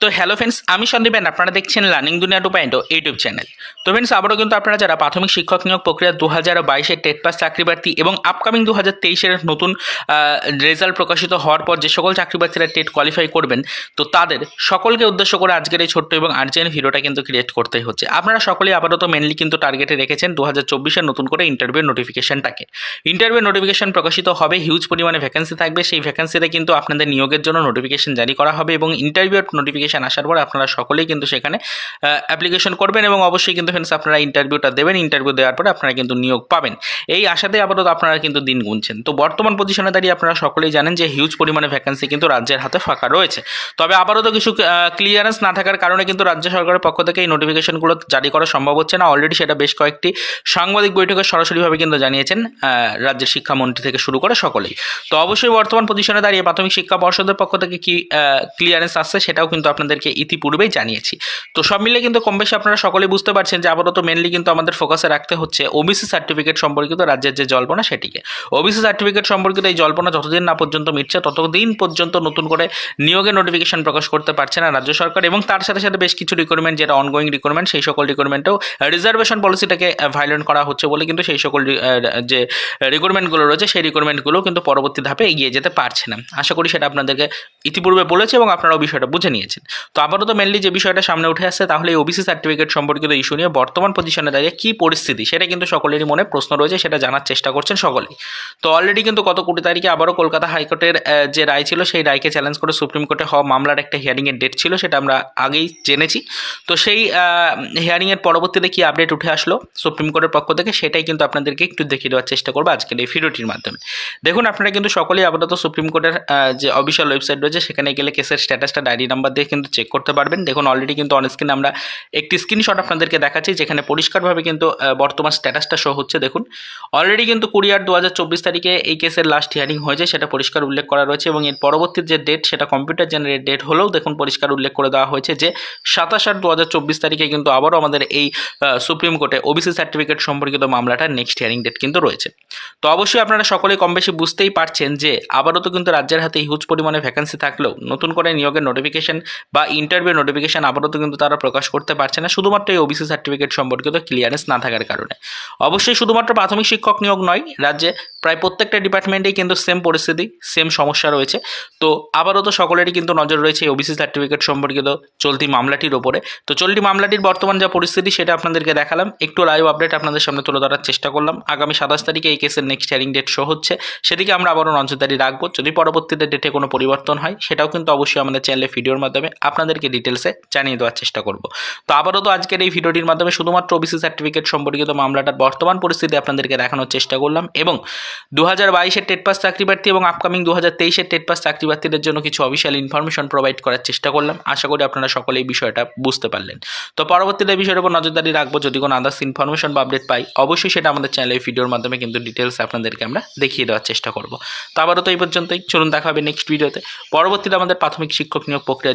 তো hello friends আমি Sandeep and আপনারা দেখছেন learning Duniya two point YouTube channel তো ফ্রেন্ডস আবারও কিন্তু আপনারা যারা প্রাথমিক শিক্ষক নিয়োগ প্রক্রিয়া দু হাজার বাইশের টেট পাস চাকরি প্রার্থী এবং আপকামিং দু হাজার তেইশের নতুন রেজাল্ট প্রকাশিত হওয়ার পর যে সকল চাকরি প্রার্থীরা টেট কোয়ালিফাই করবেন, তো তাদের সকলকে উদ্দেশ্য করে আজকের এই ছোট্ট এবং আর্জেন্ট ভিডিওটা কিন্তু ক্রিয়েট করতেই হচ্ছে। আপনারা সকলেই আপাতত মেনলি কিন্তু টার্গেটে রেখেছেন দু হাজার চব্বিশের নতুন করে ইন্টারভিউ নোটিফিকেশনটাকে ইন্টারভিউ নোটিফিকেশন প্রকাশিত হবে হিউজ পরিমাণে ভ্যাকেন্সি থাকবে, সেই ভ্যাকেন্সিতে কিন্তু আপনাদের নিয়োগের জন্য নোটিফিকেশন জারি করা হবে এবং ইন্টারভিউ নোটিফিকেশন আসার পর আপনারা সকলেই কিন্তু সেখানে অ্যাপ্লিকেশন করবেন এবং অবশ্যই কিন্তু ফ্রেন্ডস আপনারা ইন্টারভিউটা দেবেন। ইন্টারভিউ দেওয়ার পরে আপনারা কিন্তু নিয়োগ পাবেন। এই আশাতে আপাতত আপনারা কিন্তু দিন গুনছেন। তো বর্তমান পজিশনে দাঁড়িয়ে আপনারা সকলেই জানেন যে হিউজ পরিমাণে ভ্যাকেন্সি কিন্তু রাজ্যের হাতে ফাঁকা রয়েছে। তবে আপাতত কিছু ক্লিয়ারেন্স না থাকার কারণে কিন্তু রাজ্য সরকারের পক্ষ থেকে এই নোটিফিকেশনগুলো জারি করা সম্ভব হচ্ছে না। অলরেডি সেটা বেশ কয়েকটি সাংবাদিক বৈঠকে সরাসরিভাবে কিন্তু জানিয়েছেন রাজ্যের শিক্ষামন্ত্রী থেকে শুরু করে সকলেই। তো অবশ্যই বর্তমান পজিশনে দাঁড়িয়ে প্রাথমিক শিক্ষা পর্ষদের পক্ষ থেকে কি ক্লিয়ারেন্স আসছে সেটাও কিন্তু আপনাদেরকে ইতিপূর্বেই জানিয়েছি। তো সব মিলে কিন্তু কম বেশি আপনারা সকলেই বুঝতে পারছেন যে আপাতত মেনলি কিন্তু আমাদের ফোকাসে রাখতে হচ্ছে ওবিসি সার্টিফিকেট সম্পর্কিত রাজ্যের যে জল্পনা সেটিকে। ওবিসি সার্টিফিকেট সম্পর্কিত এই জল্পনা যতদিন না পর্যন্ত মিটছে, ততদিন পর্যন্ত নতুন করে নিয়োগের নোটিফিকেশন প্রকাশ করতে পারছে না রাজ্য সরকার এবং তার সাথে সাথে বেশ কিছু রিকোয়ারমেন্ট যেটা অনগোয়িং রিকোয়ারমেন্ট সেই সকল রিকোয়ারমেন্টেও রিজার্ভেশন পলিসিটাকে ভায়োলেট করা হচ্ছে বলে কিন্তু সেই সকল যে রিকোয়ারমেন্টগুলো রয়েছে সেই রিকোয়ারমেন্টগুলো কিন্তু পরবর্তী ধাপে এগিয়ে যেতে পারছে না। আশা করি সেটা আপনাদেরকে ইতিপূর্বে বলেছে এবং আপনারাও বিষয়টা বুঝে নিয়েছেন। তো আপাতত মেনলি যে বিষয়টা সামনে উঠে আসছে, তাহলে এই ওবিসি সার্টিফিকেট সম্পর্কিত ইস্যু নিয়ে বর্তমান পজিশনে দাঁড়িয়ে কী পরিস্থিতি, সেটা কিন্তু সকলেরই মনে প্রশ্ন রয়েছে, সেটা জানার চেষ্টা করছেন সকলেই। তো অলরেডি কিন্তু গত কুড়ি তারিখে আবারও কলকাতা হাইকোর্টের যে রায় ছিল, সেই রায়কে চ্যালেঞ্জ করে সুপ্রিম কোর্টে হওয়া মামলার একটা হিয়ারিংয়ের ডেট ছিল, সেটা আমরা আগেই জেনেছি। তো সেই হিয়ারিংয়ের পরবর্তীতে কী আপডেট উঠে আসলো সুপ্রিম কোর্টের পক্ষ থেকে, সেটাই কিন্তু আপনাদেরকে একটু দেখিয়ে দেওয়ার চেষ্টা করব আজকের এই ভিডিওটির মাধ্যমে। দেখুন, আপনারা কিন্তু সকলেই আপাতত সুপ্রিম কোর্টের যে অফিসিয়াল ওয়েবসাইট রয়েছে, সেখানে গেলে কেসের স্ট্যাটাসটা ডায়েরি নাম্বার দিয়ে কিন্তু চেক করতে পারবেন। দেখুন অলরেডি কিন্তু অন স্ক্রিনে আমরা একটি স্ক্রিনশট আপনাদেরকে দেখাচ্ছি, যেখানে পরিষ্কারভাবে কিন্তু বর্তমান স্ট্যাটাসটা শো হচ্ছে। দেখুন অলরেডি কিন্তু আট দু হাজার চব্বিশ তারিখে এই কেসের লাস্ট হিয়ারিং হয়েছে, সেটা পরিষ্কার উল্লেখ করা রয়েছে এবং এর পরবর্তী যে ডেট সেটা কম্পিউটার জেনারেট ডেট হলেও দেখুন, পরিষ্কার উল্লেখ করে দেওয়া হয়েছে যে, সাতাশ আট দু তারিখে কিন্তু আবারও আমাদের এই সুপ্রিম কোর্টে ওবিসি সার্টিফিকেট সম্পর্কিত মামলাটার নেক্সট হিয়ারিং ডেট কিন্তু রয়েছে। তো অবশ্যই আপনারা সকলেই কম বেশি বুঝতেই পারছেন যে, আবারও তো কিন্তু রাজ্যের হাতে হিউজ পরিমাণে ভ্যাকেন্সি থাকলেও নতুন করে নিয়োগের নোটিফিকেশন বা ইন্টারভিউ নোটিফিকেশন আপাতত কিন্তু তারা প্রকাশ করতে পারছে না, শুধুমাত্র এই ওবিসি সার্টিফিকেট সম্পর্কিত ক্লিয়ারেন্স না থাকার কারণে। অবশ্যই শুধুমাত্র প্রাথমিক শিক্ষক নিয়োগ নয়, রাজ্যে প্রায় প্রত্যেকটা ডিপার্টমেন্টেই কিন্তু সেম পরিস্থিতি সেম সমস্যা রয়েছে। তো আবারও তো সকলেরই কিন্তু নজর রয়েছে এই ওবিসি সার্টিফিকেট সম্পর্কিত চলতি মামলাটির ওপরে। তো চলতি মামলাটির বর্তমান যা পরিস্থিতি সেটা আপনাদেরকে দেখালাম। একটু লাইভ আপডেট আপনাদের সামনে তুলে ধরার চেষ্টা করলাম। আগামী সাতাশ তারিখে এই কেসের নেক্সট হিয়ারিং ডেট শো হচ্ছে। সেদিকে আমরা আবারও নজরদারি রাখব। যদি পরবর্তীতে ডেটে কোনো পরিবর্তন হয়, সেটাও কিন্তু অবশ্যই আমাদের চ্যানেলে ভিডিওর মাধ্যমে আপনাদেরকে ডিটেলসে জানিয়ে দেওয়ার চেষ্টা করব। তো আবারও তো আজকের এই ভিডিওটির মাধ্যমে শুধুমাত্র ওবিসি সার্টিফিকেট সম্পর্কিত মামলাটার বর্তমান পরিস্থিতি আপনাদেরকে দেখানোর চেষ্টা করলাম এবং দু হাজার বাইশের টেট পাস চাকরি প্রার্থী এবং আপকামিং দু হাজার তেইশের টেট পাস চাকরি প্রার্থীদের জন্য কিছু অফিসিয়াল ইনফরমেশন প্রোভাইড করার চেষ্টা করলাম। আশা করি আপনারা সকলে এই বিষয়টা বুঝতে পারলেন। তো পরবর্তীতে বিষয়ের উপর নজরদারি রাখব। যদি কোনো আদার্স ইনফরমেশন বা আপডেট পাই, অবশ্যই সেটা আমাদের চ্যানেলে ভিডিওর মাধ্যমে কিন্তু ডিটেলস আপনাদেরকে আমরা দেখিয়ে দেওয়ার চেষ্টা করব। তো আবারও তো এই পর্যন্তই। চলুন দেখা হবে নেক্সট ভিডিওতে পরবর্তীতে আমাদের প্রাথমিক শিক্ষক নিয়োগ প্রক্রিয়া